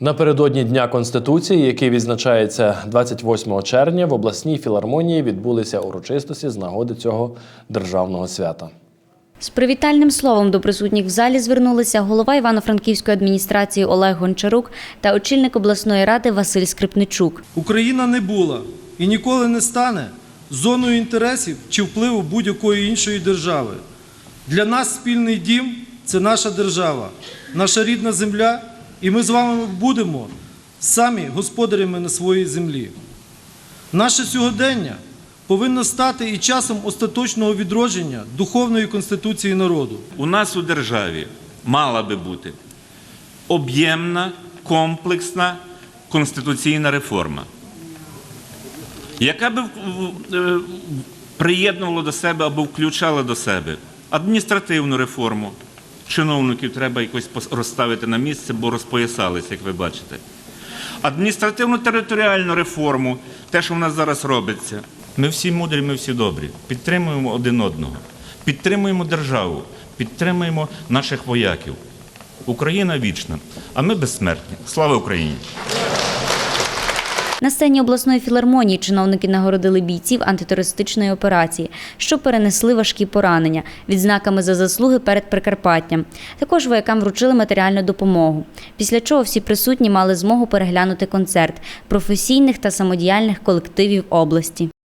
Напередодні Дня Конституції, який відзначається 28 червня, в обласній філармонії відбулися урочистості з нагоди цього державного свята. З привітальним словом до присутніх в залі звернулися голова Івано-Франківської адміністрації Олег Гончарук та очільник обласної ради Василь Скрипничук. Україна не була і ніколи не стане зоною інтересів чи впливу будь-якої іншої держави. Для нас спільний дім це наша держава, наша рідна земля, і ми з вами будемо самі господарями на своїй землі. Наше сьогодення повинно стати і часом остаточного відродження духовної конституції народу. У нас у державі мала би бути об'ємна, комплексна конституційна реформа, яка би е, приєднувала до себе або включала до себе адміністративну реформу. Чиновників треба якось розставити на місце, бо розпоясалися, як ви бачите. Адміністративно-територіальну реформу, те, що в нас зараз робиться. Ми всі мудрі, ми всі добрі. Підтримуємо один одного, підтримуємо державу, підтримуємо наших вояків. Україна вічна, а ми безсмертні. Слава Україні! На сцені обласної філармонії чиновники нагородили бійців антитерористичної операції, що перенесли важкі поранення відзнаками за заслуги перед Прикарпаттям. Також воякам вручили матеріальну допомогу. Після чого всі присутні мали змогу переглянути концерт професійних та самодіяльних колективів області.